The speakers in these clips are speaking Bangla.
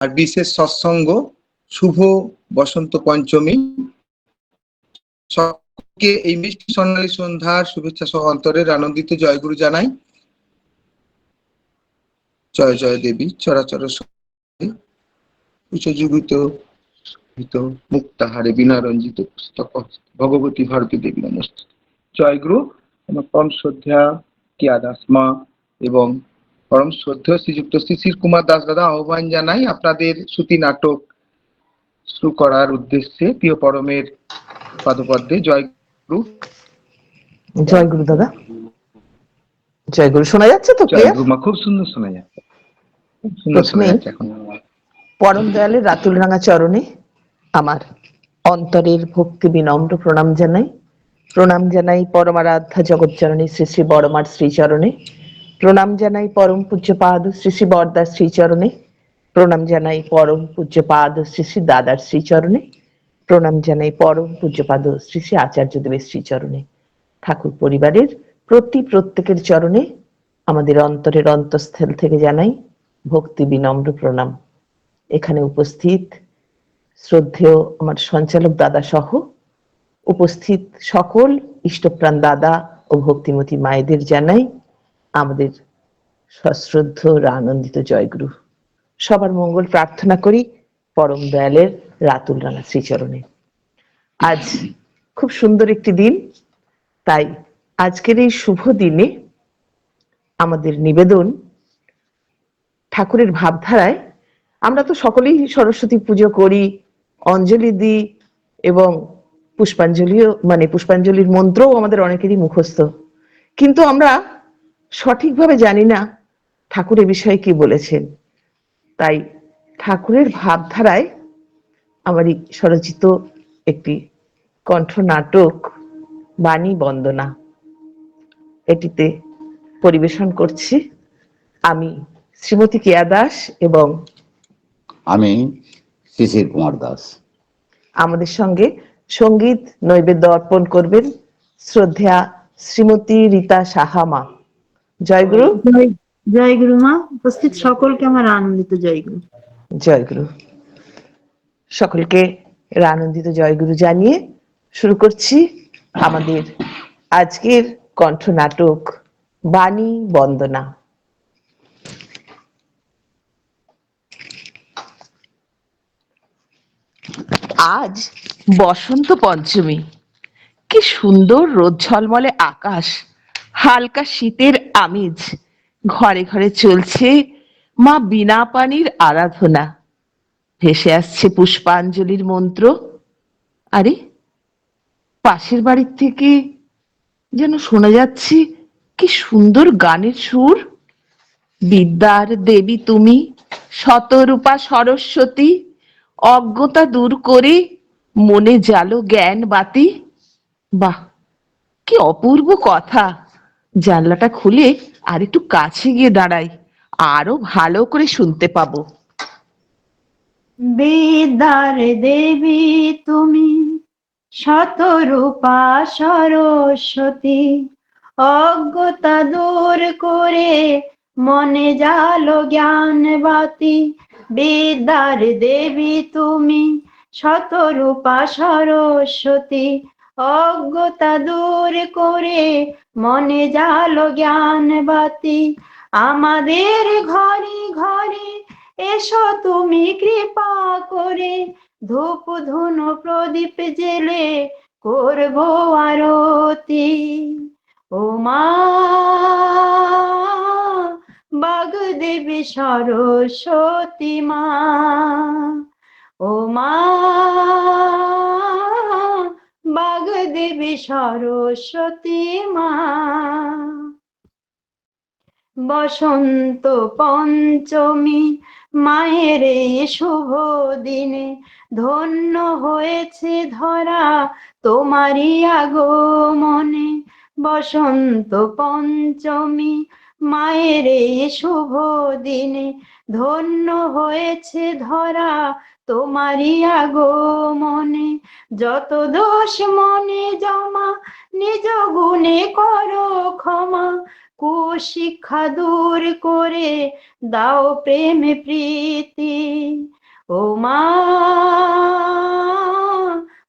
আর বিশেষ সৎসঙ্গ, শুভ বসন্ত পঞ্চমী। সকলকে এই মিষ্টি স্বর্ণালী সন্ধ্যার শুভেচ্ছা সহ অন্তরের আনন্দিত জয়গুরু জানাই। জয় জয় দেবী, চরাচর উচ্চযুগিত মুক্তাহারে বিনা রঞ্জিত পুস্তক ভগবতী ভারতী দেবী নমস্ত। জয়গুরু আমার পরম শ্রদ্ধা কিয়া দাস মা এবং পরম শ্রদ্ধেয় শ্রীযুক্ত শিশির কুমার দাস দাদা আহ্বান জানাই আপনাদের শ্রুতি নাটক শুরু করার উদ্দেশ্যে। প্রিয় পরমের পাদপদ্মে জয় গুরু। জয় গুরু দাদা। জয় গুরু শোনা যাচ্ছে তো জয় গুরু মা খুব সুন্দর শোনা যাচ্ছে। এখন। পরম দয়ালের রাতুল রাঙা চরণে আমার অন্তরের ভক্তি বিনম্র প্রণাম জানাই। প্রণাম জানাই পরমারাধ্যা জগৎচরণী শ্রী শ্রী বড়মার শ্রীচরণে। প্রণাম জানাই পরম পূজ্যপাদ শ্রী শ্রী বরদার শ্রীচরণে। প্রণাম জানাই পরম পূজ্যপাদ শ্রী শ্রী দাদার শ্রীচরণে। প্রণাম জানাই পরম পূজ্যপাদ শ্রী শ্রী আচার্য দেবের শ্রীচরণে। ঠাকুর পরিবারের প্রতি প্রত্যেকের চরণে আমাদের অন্তরের অন্তঃস্থল থেকে জানাই ভক্তি বিনম্র প্রণাম। এখানে উপস্থিত শ্রদ্ধেয় আমার সঞ্চালক দাদা সহ উপস্থিত সকল ইষ্টপ্রাণ দাদা ও ভক্তিমতী মায়েদের জানাই আমাদের সশ্রদ্ধ আনন্দিত জয়গুরু। সবার মঙ্গল প্রার্থনা করি পরম দয়ালের রাতুল রানা শ্রীচরণে। আজ খুব সুন্দর একটি দিন, তাই আজকের এই শুভ দিনে আমাদের নিবেদন ঠাকুরের ভাবধারায় আমরা তো সকলেই সরস্বতী পুজো করি, অঞ্জলি দিই এবং পুষ্পাঞ্জলিও মানে পুষ্পাঞ্জলির মন্ত্রও আমাদের অনেকেরই মুখস্থ। কিন্তু আমরা সঠিকভাবে জানি না ঠাকুরের বিষয়ে কি বলেছেন। তাই ঠাকুরের ভাবধারায় আমারই স্বরচিত একটি কণ্ঠ নাটক বাণী বন্দনা এটিতে পরিবেশন করছি। আমি শ্রীমতী কেয়া দাস এবং আমি শিশির কুমার দাস। আমাদের সঙ্গে সংগীত নৈবেদ্য অর্পণ করবেন শ্রদ্ধা শ্রীমতী রীতা সাহা মা জয়গুরু? জয় জয় গুরু মা উপস্থিত সকলকে আমার আনন্দিত জয় গুরু জয়গুরু। সকলকে এর আনন্দিত জয়গুরু জানিয়ে শুরু করছি আমাদের আজকের কণ্ঠ নাটক বাণী বন্দনা। আজ বসন্ত পঞ্চমী। কি সুন্দর রোদ ঝলমলে আকাশ। হালকা শীতের আমেজ। ঘরে ঘরে চলছে মা বিনা পানির আরাধনা। ভেসে আসছে পুষ্পাঞ্জলির মন্ত্র। আরে, পাশের বাড়ির থেকে যেন শোনা যাচ্ছে কি সুন্দর গানের সুর। বিদ্যার দেবী তুমি, শতরূপা সরস্বতী, অজ্ঞতা দূর করে মনে জালো জ্ঞান বাতি। বাহ, কি অপূর্ব কথা। জানলাটা খুলে আর একটু কাছে গিয়ে দাঁড়াই, আরও ভালো করে শুনতে পাবো। বিদ্যার দেবী, তুমি শতরূপা সরস্বতী, অজ্ঞতা দূর করে মনে জালো জ্ঞান বাতি। বিদ্যার দেবী, তুমি শতরূপা সরস্বতী অজ্ঞতা দূর করে মনে জালো জ্ঞান বাতি। আমাদের ঘরে ঘরে এসো তুমি কৃপা করে। ধূপ ধুনো প্রদীপ জেলে করব আরতি। ও মা, বাগদেবী সরস্বতী মা। ও মা বাগদেবী সরস্বতী মা। বসন্ত পঞ্চমী মায়ের এই শুভ দিনে ধন্য হয়েছে ধরা তোমারই আগমনে। বসন্ত পঞ্চমী মায়ের এই শুভ দিনে ধন্য হয়েছে ধরা তোমারই আগমনে যত দোষ মনে জমা, নিজ গুণে করো ক্ষমা। কুশিক্ষা দূর করে দাও প্রেম প্রীতি। ও মা,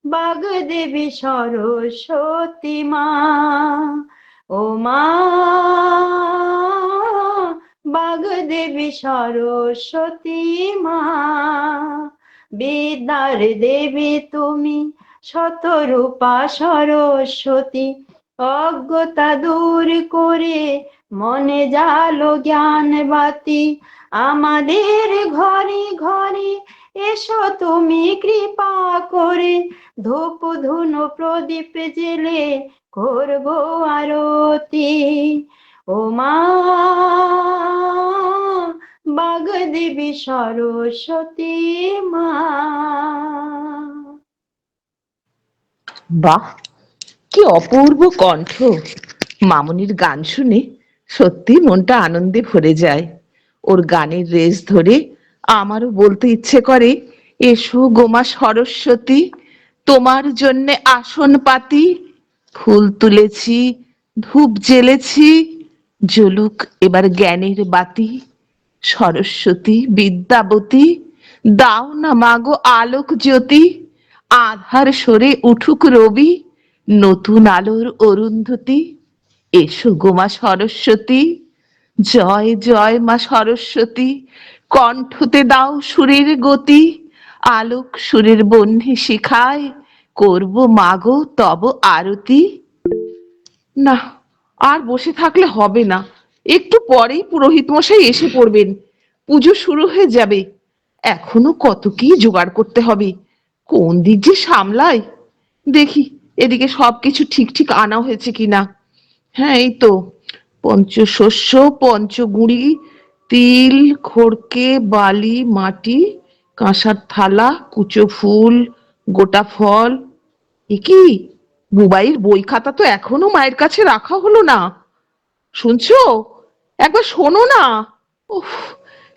বাগদেবী সরস্বতী মা। ও মা, বাগদেবী সরস্বতী মা। বিদ্যার দেবী তুমি, শতরূপা সরস্বতী, অজ্ঞতা দূর করে মনে জালো জ্ঞান বাতি। আমাদের ঘরে ঘরে এসো তুমি কৃপা করে, ধূপ ধুনো প্রদীপ জেলে করব আরতি। ও মা বাগদেবী সরস্বতী মা। বাহ, কি অপূর্ব কণ্ঠ। মামনির গান শুনে সত্যি মনটা আনন্দে ভরে যায়। ওর গানের রেস ধরে আমারও বলতে ইচ্ছে করে, এসো গোমা সরস্বতী, তোমার জন্যে আসন পাতি, ফুল তুলেছি, ধূপ জ্বেলেছি জলুক এবার জ্ঞানের বাতি। সরস্বতী, বিদ্যাবতী, দাও না মাগো আলোক জ্যোতি, আধার সরে উঠুক রবি, নতুন আলোর অরুন্ধতী, এসো গোমা সরস্বতী, জয় জয় মা সরস্বতী, কণ্ঠতে দাও সুরের গতি, আলোক সুরের বহ্নি শিখায়, করব মাগো তব আরতি। না, আর বসে থাকলে হবে না। একটু পরেই পুরোহিত মশাই এসে পড়বেন। পুজো শুরু হয়ে যাবে। এখনও কত কি জোগাড় করতে হবে? কোন দিক যে সামলাই? দেখি, এদিকে সবকিছু ঠিক ঠিক আনা হয়েছে কিনা। হ্যাঁ এই তো। পঞ্চশস্য, পঞ্চগুড়ি, তিল, খড়কে, বালি, মাটি, কাঁসার থালা, কুচো ফুল, গোটা ফল। এ কি? বুবাইয়ের বই খাতা তো এখনও মায়ের কাছে রাখা হলো না। শুনছো? একবার শোনো না।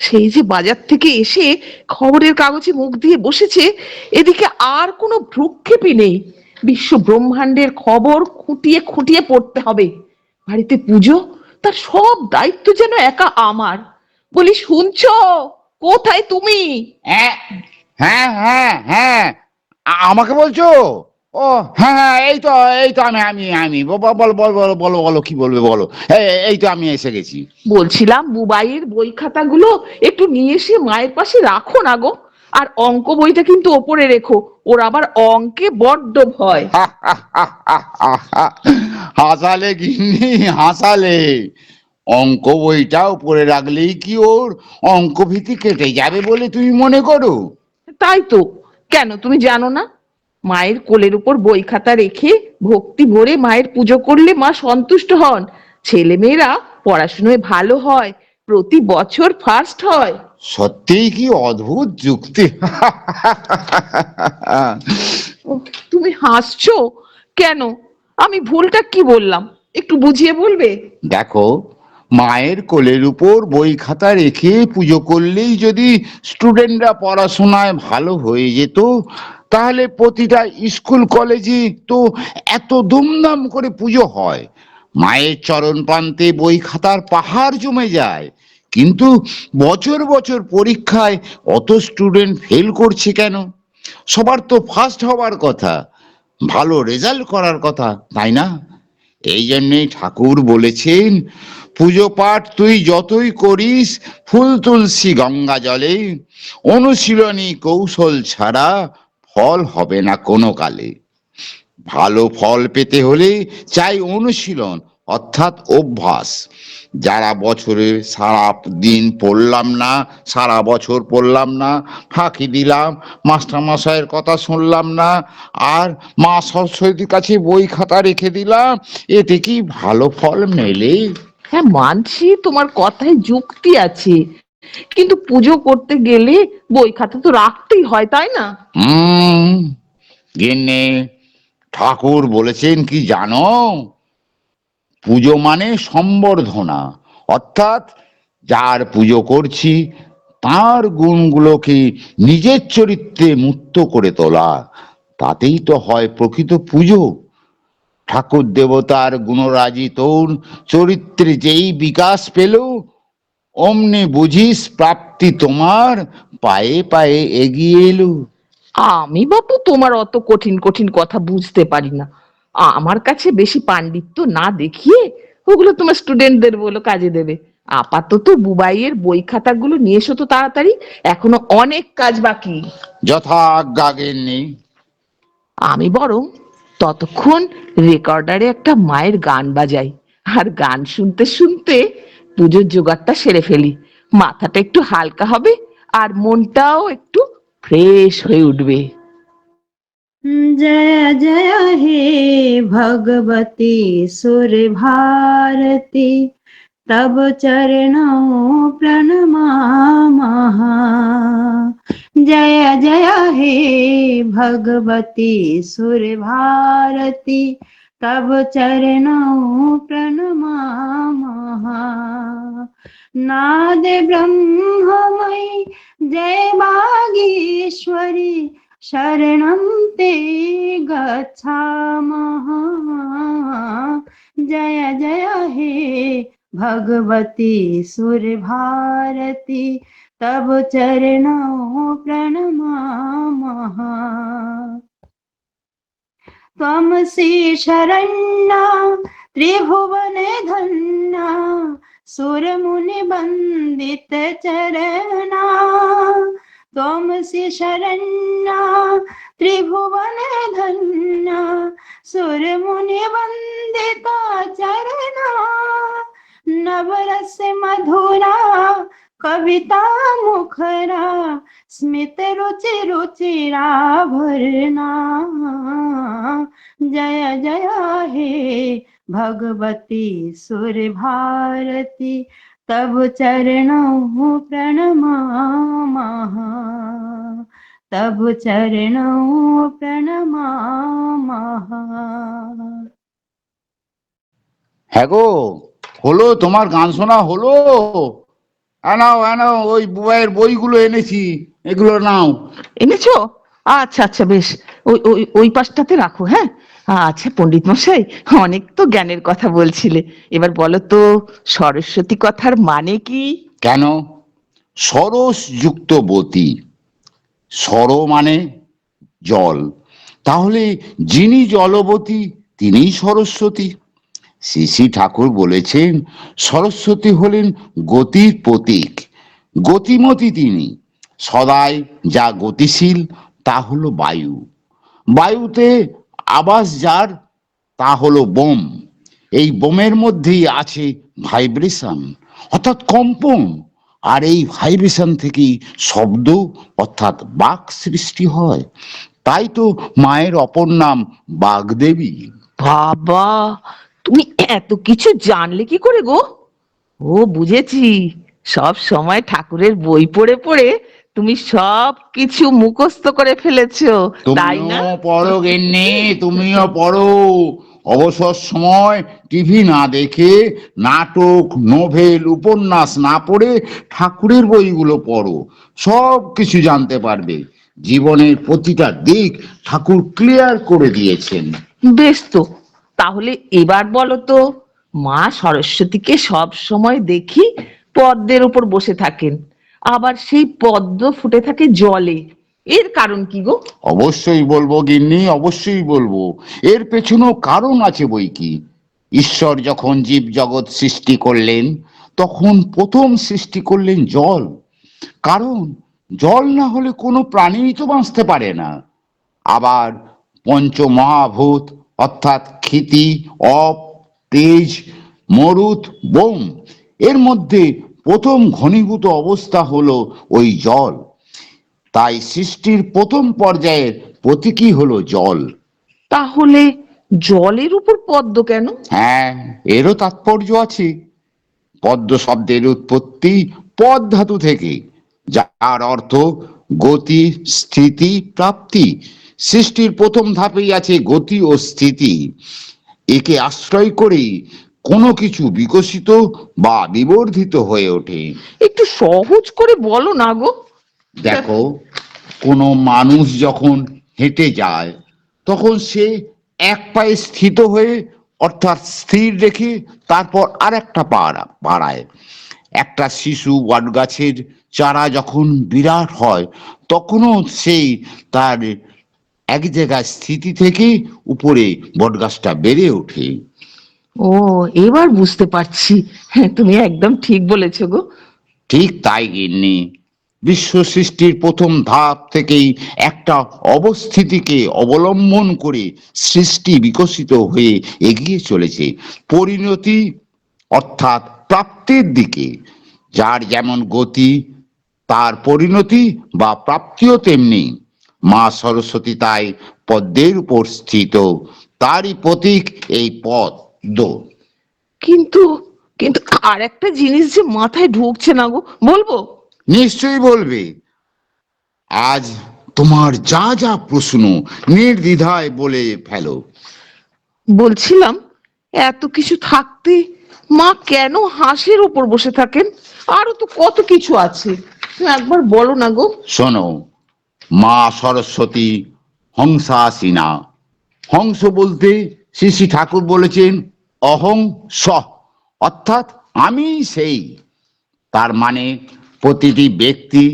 সেই যে বাজার থেকে এসে খবরের কাগজে মুখ দিয়ে বসেছে, এদিকে আর কোনো ভ্রুক্ষেপই নেই। বিশ্ব ব্রহ্মাণ্ডের খবর খুঁটিয়ে খুঁটিয়ে পড়তে হবে। বাড়িতে পুজো, তার সব দায়িত্ব যেন একা আমার। বলি, শুনছো? কোথায় তুমি? হ্যাঁ হ্যাঁ হ্যাঁ হ্যাঁ। আমাকে বলছো? ও হ্যাঁ হ্যাঁ এই তো এই তো আমি আমি আমি বলো বলো বলো বলো কি বলবে বলো। এই- এই তো আমি এসে গেছি। বলছিলাম বুবাইয়ের বই খাতাগুলো একটু নিয়ে এসে মায়ের পাশে রাখো না গো। আর অঙ্ক বইটা কিন্তু ওপরে রেখো ওর আবার অঙ্কে বড্ড ভয়। হাসালে গিন্নি হাসালে। অঙ্ক বইটা উপরে রাখলেই কি ওর অঙ্ক ভীতি কেটে যাবে বলে তুমি মনে করো? তাই তো। কেন তুমি জানো না? মায়ের কোলের উপর বই খাতা রেখে ভক্তি ভরে মায়ের পুজো করলে মা সন্তুষ্ট হন। ছেলে মেয়েরা পড়াশুনোয় ভালো হয় প্রতি বছর ফার্স্ট হয়। সত্যিই কি অদ্ভুত যুক্তি? তুমি হাসছো কেন? আমি ভুলটা কি বললাম? একটু বুঝিয়ে বলবে? দেখো মায়ের কোলের উপর বই খাতা রেখে পুজো করলেই যদি স্টুডেন্টরা পড়াশোনায় ভালো হয়ে যেত তাহলে প্রতিটা স্কুল কলেজে তো এত দুমদাম করে পুজো হয়। মায়ের চরণ প্রান্তে বই খাতার পাহাড় জমে যায়। কিন্তু বছর বছর পরীক্ষায় অত স্টুডেন্ট ফেল করছে কেন? সবার তো ফার্স্ট হওয়ার কথা। ভালো রেজাল্ট করার কথা, তাই না? এই জন্যেই ঠাকুর বলেছেন, পুজো পাঠ তুই যতই করিস, ফুল তুলসী গঙ্গা জলে, অনুশীলনী কৌশল ছাড়া ফল হবে না কোনো কালে ভালো ফল পেতে হলে চাই অনুশীলন, অর্থাৎ অভ্যাস। যারা বছরে সারা দিন পড়লাম না, সারা বছর পড়লাম না, ফাঁকি দিলাম, মাস্টারমশাইয়ের কথা শুনলাম না, আর মা সরস্বতীর কাছে বই খাতা রেখে দিলাম, এতে কি ভালো ফল মেলে? হ্যাঁ মানছি তোমার কথায় যুক্তি আছে। কিন্তু পুজো করতে গেলে বই খাতা তো রাখতেই হয়, তাই না? হুম ঠাকুর বলেছেন কি জানো? পুজো মানে সম্বর্ধনা। অর্থাৎ যার পুজো করছি, তার গুণগুলোকে নিজের চরিত্রে মুক্ত করে তোলা। তাতেই তো হয় প্রকৃত পুজো। ঠাকুর দেবতার গুণরাজি তোর চরিত্রে যেই বিকাশ পেল অমনি বুঝিস প্রাপ্তি তোমার পায়ে পায়ে এগিয়ে এলো। আমি বাপু তোমার অত কঠিন কঠিন কথা বুঝতে পারি না। আমার কাছে বেশি পাণ্ডিত্য না দেখিয়ে ওগুলো তোমার স্টুডেন্টদের বলো কাজে দেবে। আপাতত বুবাইয়ের বই খাতাগুলো নিয়ে এসো তো তাড়াতাড়ি এখনও অনেক কাজ বাকি। যথা আজ্ঞাগের নেই আমি বরং ততক্ষণ রেকর্ডারে একটা মায়ের গান বাজাই। আর গান শুনতে শুনতে পুজোর জোগাড়টা সেরে ফেলি মাথাটা একটু হালকা হবে আর মনটাও একটু ফ্রেশ হয়ে উঠবে जय जय हे भगवती सुर भारती तब चरणों प्रणमामः जय जय हे भगवती सुर भारती तब चरणों प्रणमामः नाद ब्रह्ममयी जय बागीश्वरी, शरणं ते गच्छामः। जय जय हे भगवती सुरभारती, तव चरणौ प्रणमामः। त्वमसि शरण्या त्रिभुवन धन्ना सुर मुनि बंदित चरना तोम से शरण्या, त्रिभुवन धन्ना सुर मुनि बंदिता नवरस मधुरा कविता मुखरा स्मित रुचि रुचिरा भरना जय जय हे भगवती सुर भारती तब चरणौ प्रणमामः तब चरणौ प्रणमामः হ্যাঁ গো হলো তোমার গান শোনা হলো আনাও আনাও ওই বুবাইয়ের বইগুলো এনেছি এগুলো নাও। এনেছো? আচ্ছা আচ্ছা বেশ। ওই ওই ওই পাশটাতে রাখো হ্যাঁ? আচ্ছা পণ্ডিত মশাই অনেক তো জ্ঞানের কথা বলছিলে। এবার বলো তো সরস্বতী কথার মানে কি? কেন? সরস যুক্ত বতী। সর মানে জল। তাহলে যিনি জলবতী তিনিই সরস্বতী। শ্রী শ্রী ঠাকুর বলেছেন, সরস্বতী হলেন গতির প্রতীক, গতিমতী তিনি। সদাই যা গতিশীল, তা হলো বায়ু। বায়ুতে আবাস যার, তা হলো বোম। এই বোমের মধ্যেই আছে ভাইব্রেশন, অর্থাৎ কম্পন। আর এই ভাইব্রেশন থেকেই শব্দ, অর্থাৎ বাক সৃষ্টি হয়। তাই তো মায়ের অপর নাম বাগদেবী। বাবা, তুমি এত কিছু জানলে কি করে গো? ও বুঝেছি। সব সময় ঠাকুরের বই পড়ে পড়ে তুমি সব কিছু মুখস্থ করে ফেলেছো তাই না? পড়ো গেন্নি তুমিও পড়ো। অবসর সময় টিভি না দেখে নাটক নোভেল উপন্যাস না পড়ে ঠাকুরের বইগুলো পড়ো। সব কিছু জানতে পারবে। জীবনের প্রতিটা দিক ঠাকুর ক্লিয়ার করে দিয়েছেন। বেশ তো। তাহলে এবার বলো তো, মা সরস্বতীকে সব সময় দেখি পদ্মের উপর বসে থাকেন। আবার সেই পদ্ম ফুটে থাকে জলে। এর কারণ কি গো? অবশ্যই বলব গিন্নি, অবশ্যই বলব। এর পেছনেও কারণ আছে বই কি? ঈশ্বর যখন জীব জগৎ সৃষ্টি করলেন, তখন প্রথম সৃষ্টি করলেন জল। কারণ জল না হলে কোনো প্রাণী তো বাঁচতে পারে না। আবার পঞ্চ মহাভূত অর্থাৎ ক্ষিতি অপ তেজ মরুত বোম। এর মধ্যে প্রথম ঘনীভূত অবস্থা হলো ওই জল। তাই সৃষ্টির প্রথম পর্যায়ের প্রতীকী হলো জল। তাহলে জলের উপর পদ্ম কেন? হ্যাঁ এরও তাৎপর্য আছে। পদ্ম শব্দের উৎপত্তি পদ ধাতু থেকে যার অর্থ গতি স্থিতি প্রাপ্তি। সৃষ্টির প্রথম ধাপেই আছে গতি ও স্থিতি। একে আশ্রয় করেই কোনো কিছু বিকশিত বা বিবর্ধিত হয়ে ওঠে। একটু সহজ করে বলো না গো। দেখো কোনো মানুষ যখন হেঁটে যায় তখন সে এক পায়ে স্থিত হয়ে অর্থাৎ স্থির রেখে তারপর আর একটা পাড়া বাড়ায় একটা শিশু বট গাছের চারা যখন বিরাট হয় তখনও সেই তার এক জায়গায় স্থিতি থেকে উপরে বটগাছটা বেড়ে ওঠে। ও এবার বুঝতে পারছি। হ্যাঁ তুমি একদম ঠিক বলেছ গো। ঠিক তাই গিন্নি। বিশ্ব সৃষ্টির প্রথম ধাপ থেকেই একটা অবস্থিতিকে অবলম্বন করে সৃষ্টি বিকশিত হয়ে এগিয়ে চলেছে। পরিণতি অর্থাৎ প্রাপ্তির দিকে। যার যেমন গতি তার পরিণতি বা প্রাপ্তিও তেমনি। মা সরস্বতী তাই পদ্মের উপর স্থিত। তারই প্রতীক এই পদ্ম। কিন্তু কিন্তু আর একটা জিনিস যে মাথায় ঢুকছে না গো বলব? নিশ্চয়ই বলবে। আজ তোমার যা যা প্রশ্ন নির্দ্বিধায় বলে ফেলো। বলছিলাম এত কিছু থাকতে মা কেন হাঁসের ওপর বসে থাকেন? আরও তো কত কিছু আছে। তুমি একবার বলো না গো। শোনো মা সরস্বতী হংসাসিনা। হংস বলতে শ্রী শ্রী ঠাকুর বলেছেন, অহং স অর্থাৎ আমি সেই। তার মানে প্রতিটি ব্যক্তি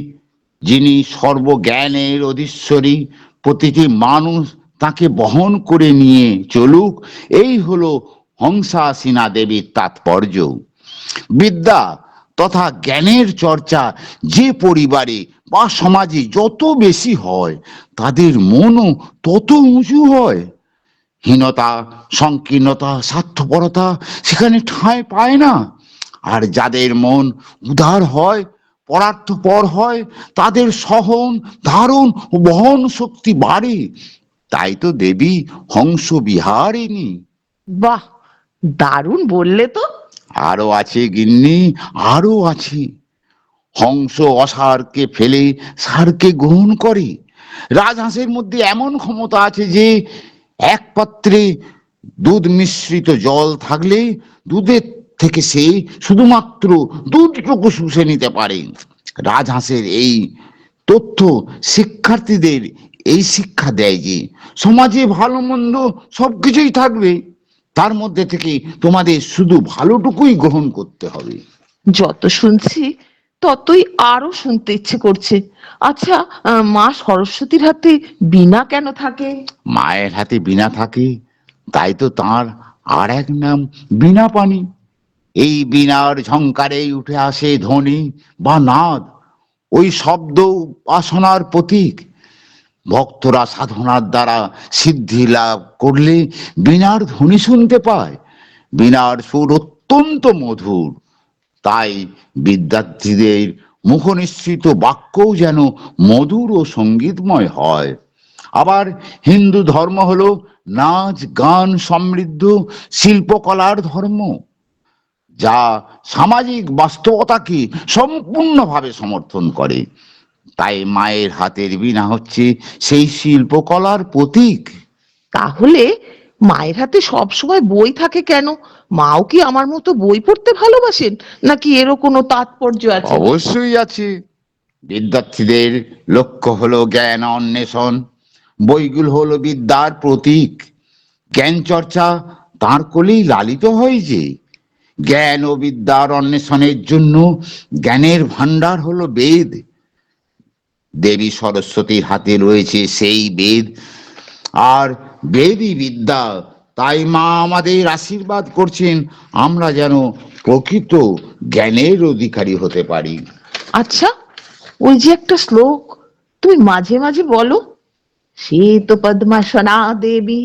যিনি সর্বজ্ঞানের অধীশ্বরী, প্রতিটি মানুষ তাকে বহন করে নিয়ে চলুক, এই হলো হংসাসিনা দেবীর তাৎপর্য। বিদ্যা তথা জ্ঞানের চর্চা যে পরিবারে বা সমাজে যত বেশি হয় তাদের মনও তত উঁচু হয়। হীনতা সংকীর্ণতা স্বার্থপরতা সেখানে ঠাঁই পায় না। আর যাদের মন উদার হয় পরার্থপর হয় তাদের সহন ধারণ ও বহন শক্তি বাড়ে। তাই তো দেবী হংস বিহারিণী। বাহ দারুণ বললে তো। আরও আছে গিন্নি আরও আছে। হংস অসারকে ফেলে সারকে গ্রহণ করে। রাজহাঁসের মধ্যে এমন ক্ষমতা আছে যে এক পাত্রে দুধ মিশ্রিত জল থাকলে দুধের থেকে সে শুধুমাত্র দুধটুকু শুষে নিতে পারে। রাজহাঁসের এই তথ্য শিক্ষার্থীদের এই শিক্ষা দেয় যে সমাজে ভালো মন্দ সবকিছুই থাকবে। তার মধ্যে থেকে তোমাদের শুধু ভালোটুকুই গ্রহণ করতে হবে। যত শুনছি ততই আরও শুনতে ইচ্ছে করছে। আচ্ছা মা সরস্বতীর হাতে বিনা কেন থাকে? মায়ের হাতে বিনা থাকে, তাই তো তার আর এক নাম বিনা পানি। এই বিনার ঝংকারেই উঠে আসে ধ্বনি বা নাদ, ওই শব্দ উপাসনার প্রতীক। ভক্তরা সাধনার দ্বারা সিদ্ধি লাভ করলে বিনার ধ্বনি শুনতে পায়। বিনার সুর অত্যন্ত মধুর। তাই বিদ্যার্থীদের মুখনিসৃত বাক্যও যেন মধুর ও সঙ্গীতময় হয়। আবার হিন্দু ধর্ম হলো নাচ, গান, সমৃদ্ধ শিল্পকলার ধর্ম, যা সামাজিক বাস্তবতাকে সম্পূর্ণভাবে সমর্থন করে। তাই মায়ের হাতের বিনা হচ্ছে সেই শিল্পকলার প্রতীক। তাহলে মায়ের হাতে সব সময় বই থাকে কেন? মাও কি আমার মতো বই পড়তে ভালোবাসেন? নাকি এরও কোনো তাৎপর্য আছে? অবশ্যই আছে। বিদ্যার্থীদের লক্ষ্য হলো জ্ঞান অন্বেষণ। বইগুলো হলো বিদ্যার প্রতীক। জ্ঞান চর্চা তাঁর কোলেই লালিত হয় যে জ্ঞান ও বিদ্যার অন্বেষণের জন্য জ্ঞানের ভান্ডার হলো বেদ। দেবী সরস্বতীর হাতে রয়েছে সেই বেদ। আর বেদই বিদ্যা। তাই মা আমাদের আশীর্বাদ করছেন, আমরা যেন প্রকৃত জ্ঞানের অধিকারী হতে পারি। আচ্ছা ওই যে একটা শ্লোক, তুমি মাঝে মাঝে বলো শ্বেত পদ্মাসনা দেবী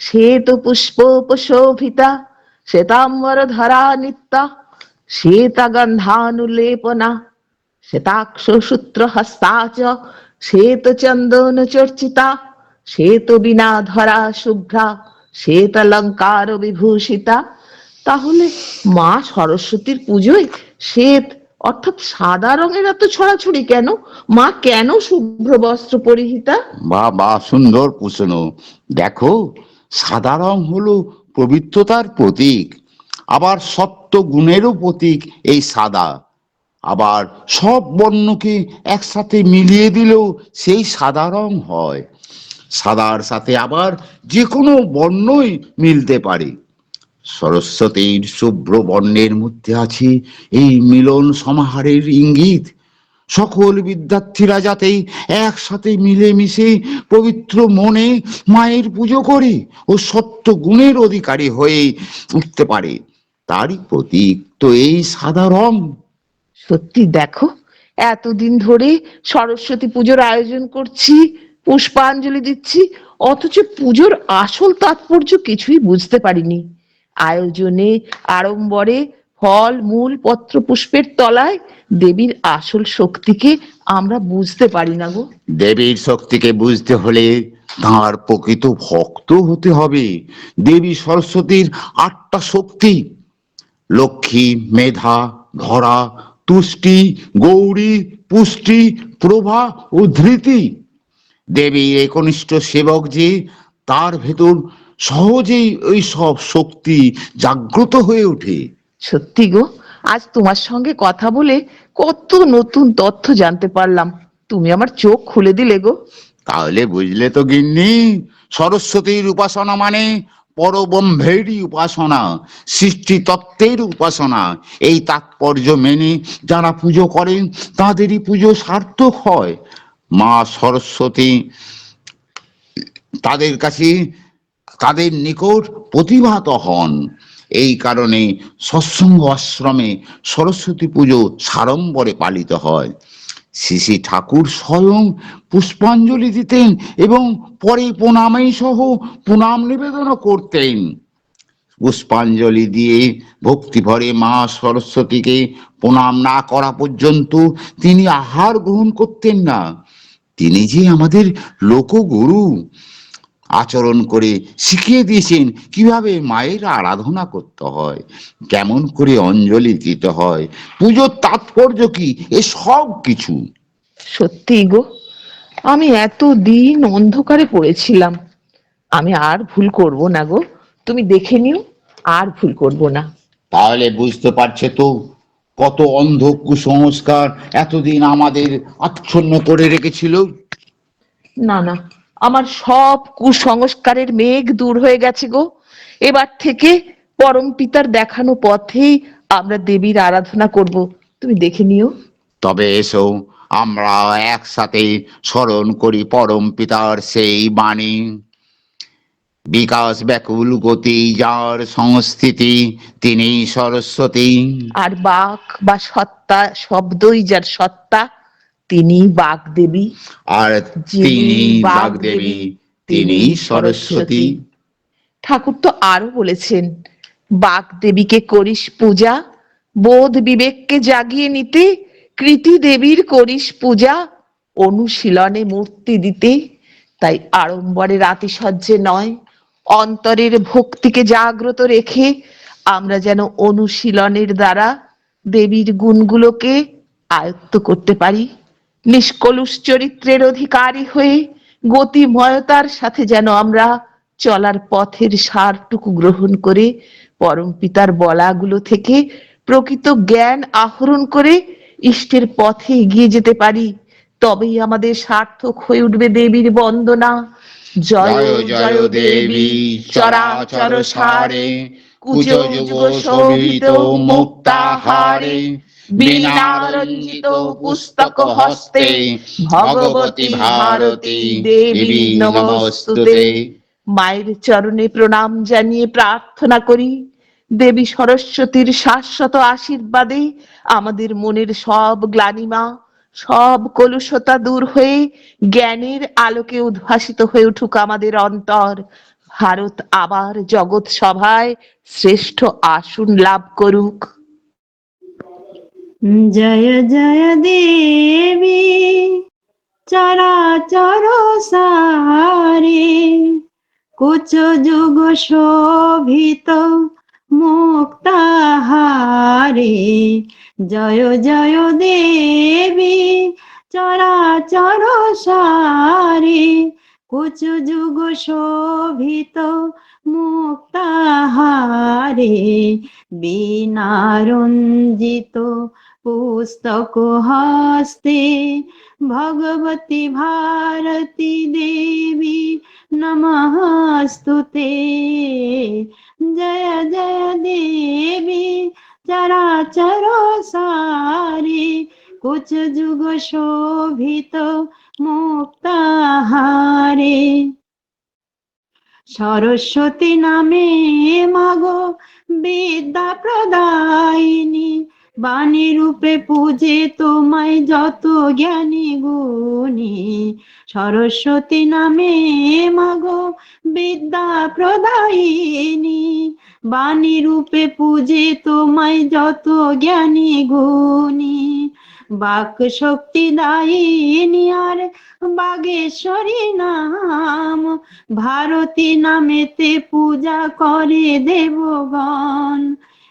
শ্বেত পুষ্প উপশোভিতা শ্বেতাম্বর ধরা নিত্যা শ্বেতা গন্ধানুলেপনা শ্বেতাক্ষ সূত্র হস্তা চ শ্বেত চন্দন চর্চিতা। শ্বেত বিনা ধরা শুভ্রা শ্বেতালঙ্কার বিভূষিতা। তাহলে মা সরস্বতীর পুজোয় শ্বেত, অর্থাৎ সাদা রঙের এত ছড়াছড়ি কেন? মা কেন শুভ্র বস্ত্র পরিহিতা? বা বা সুন্দর প্রশ্ন। দেখো, সাদা রং হলো পবিত্রতার প্রতীক, আবার সত্য গুণেরও প্রতীক এই সাদা। আবার সব বর্ণকে একসাথে মিলিয়ে দিলেও সেই সাদা রং হয়। সাদার সাথে আবার যে কোনো বর্ণই মিলতে পারে। সরস্বতীর শুভ্র বর্ণের মধ্যে আছে এই মিলন সমাহারের ইঙ্গিত। সকল বিদ্যার্থীরা যাতে একসাথে মিলেমিশে পবিত্র মনে মায়ের পুজো করে ও সত্য গুণের অধিকারী হয়ে উঠতে পারে। তারই প্রতীক তো এই সাদা রং। সত্যি দেখো, এতদিন ধরে সরস্বতী পুজোর আয়োজন করছি পুষ্পাঞ্জলি দিচ্ছি, অথচ পুজোর আসল তাৎপর্য কিছুই বুঝতে পারিনি। আয়োজনে, আড়ম্বরে, ফল, মূল, পত্র পুষ্পের তলায় দেবীর আসল শক্তিকে আমরা বুঝতে পারি না গো। দেবীর শক্তিকে বুঝতে হলে তাঁর প্রকৃত ভক্ত হতে হবে। দেবী সরস্বতীর আটটা শক্তি। লক্ষ্মী, মেধা, ধরা, তুষ্টি, গৌরী, পুষ্টি, প্রভা ও ধৃতি। দেবীর একনিষ্ঠ সেবক যে তার ভেতর সহজেই ওই সব শক্তি জাগ্রত হয়ে ওঠে। সত্যি গো আজ তোমার সঙ্গে কথা বলে কত নতুন তথ্য জানতে পারলাম। তুমি আমার চোখ খুলে দিলে গো। তাহলে বুঝলে তো গিন্নি সরস্বতীর উপাসনা মানে পরব্রহ্মেরই উপাসনা সৃষ্টি তত্ত্বের উপাসনা। এই তাৎপর্য মেনে যারা পুজো করেন তাদেরই পুজো সার্থক হয়। মা সরস্বতী তাদের কাছে তাদের নিকট প্রতিভাত হন। এই কারণে সৎসঙ্গ আশ্রমে সরস্বতী পুজো সাড়ম্বরে পালিত হয়। শ্রী ঠাকুর স্বয়ং পুষ্পাঞ্জলি দিতেন এবং পরে প্রণামেই সহ প্রণাম নিবেদনও করতেন। পুষ্পাঞ্জলি দিয়ে ভক্তি ভরে মা সরস্বতীকে প্রণাম না করা পর্যন্ত তিনি আহার গ্রহণ করতেন না। তিনি যে আমাদের লোকগুরু আচরণ করে শিখিয়ে দিয়েছেন কীভাবে মায়ের আরাধনা করতে হয় কেমন করে অঞ্জলি দিতে হয় পুজোর তাৎপর্য কি এ সব কিছু। সত্যি গো আমি এত দিন অন্ধকারে পড়েছিলাম। আমি আর ভুল করব না গো তুমি দেখে নিও আর ভুল করব না। তাহলে বুঝতে পারছে তো কত অন্ধ কুসংস্কার এতদিন আমাদের আচ্ছন্ন করে রেখেছিল? না না আমার সব কুসংস্কারের মেঘ দূর হয়ে গেছে গো। এবার থেকে পরম পিতার দেখানো পথেই আমরা দেবীর আরাধনা করব। তুমি দেখে নিও। তবে এসো আমরা একসাথে স্মরণ করি পরম পিতার সেই বাণী। বিকাশ ব্যাকুল গতি যার সংস্থিতি তিনি সরস্বতী। আর বাক বা সত্তা শব্দই যার সত্তা তিনি বাক দেবী আর তিনি বাগদেবী, বাগদেবী তিনি সরস্বতী। ঠাকুর তো আরও বলেছেন বাক দেবীকে করিস পূজা বোধ বিবেককে জাগিয়ে নিতে কৃতি দেবীর করিস পূজা অনুশীলনে মূর্তি দিতে। তাই আড়ম্বরের আতিশয্যে নয় অন্তরের ভক্তিকে জাগ্রত রেখে আমরা যেন অনুশীলনের দ্বারা দেবীর গুণগুলোকে আয়ত্ত করতে পারি। নিষ্কলুষ চরিত্রের অধিকারী হয়ে গতিময়তার সাথে যেন আমরা চলার পথের সারটুকু গ্রহণ করে পরম পিতার বলাগুলো থেকে প্রকৃত জ্ঞান আহরণ করে ইষ্টের পথে এগিয়ে যেতে পারি। তবেই আমাদের সার্থক হয়ে উঠবে দেবীর বন্দনা। জয় জয় দেবী চরাচর সারে কুচ যুগ শোভিত মুক্তাহারে বীণারঞ্জিত পুস্তক হস্তে ভগবতী ভারতী দেবী নমস্তুতে। মায়ের চরণে প্রণাম জানিয়ে প্রার্থনা করি। দেবী সরস্বতীর শাশ্বত আশীর্বাদে আমাদের মনের সব গ্লানিমা সব কলুষতা দূর হয়ে জ্ঞানের আলোকে উদ্ভাসিত হয়ে উঠুক আমাদের অন্তর। ভারত আবার জগৎ সভায় শ্রেষ্ঠ আসন লাভ করুক। জয় জয় দেবী, চরাচর সারে কুচ যুগ শোভিত মুক্তাহারে। জয় জয় দেবী চরাচর সারে। কুচু যুগ শোভিত মুক্তাহারে বিনারঞ্জিত পুস্তক হস্তে ভগবতী ভারতী দেবী নমস্তুতে জয় জয় দেবী, চরাচর সারে, কুচ যুগ শোভিত মুক্তাহারে। সরস্বতী নামে মাগো বিদ্যা প্রদায়িনী বাণী রূপে পূজে তোমায় যত জ্ঞানী গুণী, সরস্বতী নামে মাগো বিদ্যা প্রদায়িনী। বাণী রূপে পূজে তোমায় যত জ্ঞানী গুণী, বাক শক্তি দায়িনী আর বাগেশ্বরী নাম। ভারতী নামেতে পূজা করে দেবগণ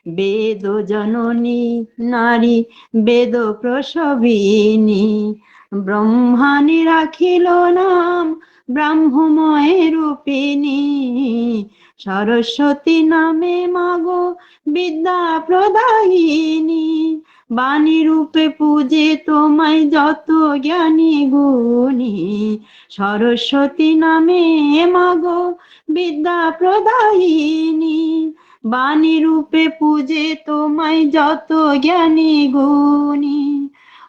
বেদ জননী নারী, বেদ প্রসবিনী। ব্রহ্মানি রাখিল নাম ব্রাহ্মময় রূপিণী। সরস্বতী নামে মাগো বিদ্যা প্রদায়িনী। বাণী রূপে পূজে তোমায় যত জ্ঞানী গুণী। সরস্বতী নামে মাগো বিদ্যা প্রদায়িনী। বাণী রূপে পূজে তোমায় যত জ্ঞানী গুণী।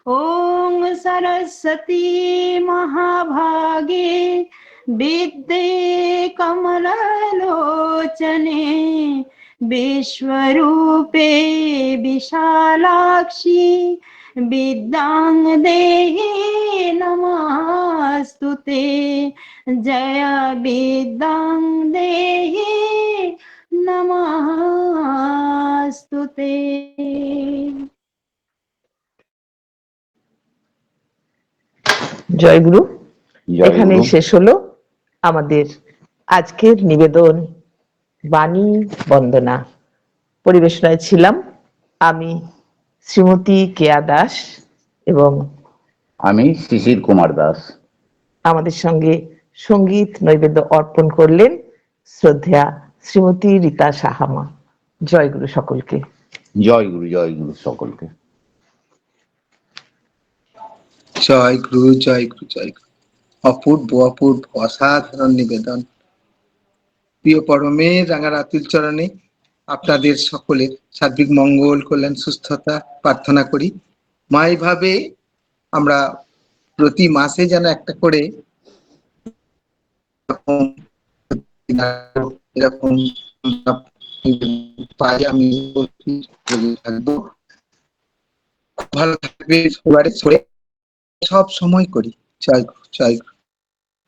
ওং সরস্বতী মহাভাগে বিদ্যে কমললোচনে বিশ্বরূপে বিশালাক্ষী বিদ্যাং দেহি নমস্তুতে। জয় বিদ্যাং দেহি নমস্তুতে। জয়গুরু জয় এখানে গুরু। শেষ হলো আমাদের আজকের নিবেদন বাণী বন্দনা। পরিবেশনায় ছিলাম আমি শ্রীমতী কেয়া দাস এবং আমি শিশির কুমার দাস। আমাদের সঙ্গে সংগীত নৈবেদ্য অর্পণ করলেন শ্রদ্ধা শ্রীমতী রীতা সাহামা। জয়গুরু সকলকে। জয় গুরু জয় গুরু সকলকে। জয় গুরু জয় গুরু জয় গুরু। অপূর্ব অপূর্ব অসাধারণ নিবেদন। প্রিয় পরমের রাঙা রাতুল চরণে আপনাদের সকলের সার্বিক মঙ্গল কল্যাণ সুস্থতা প্রার্থনা করি। মা এইভাবে আমরা প্রতি মাসে যেন একটা করে এরকম পাই আমি থাকব। ভালো থাকবে সব সময় করি। চাই চাই।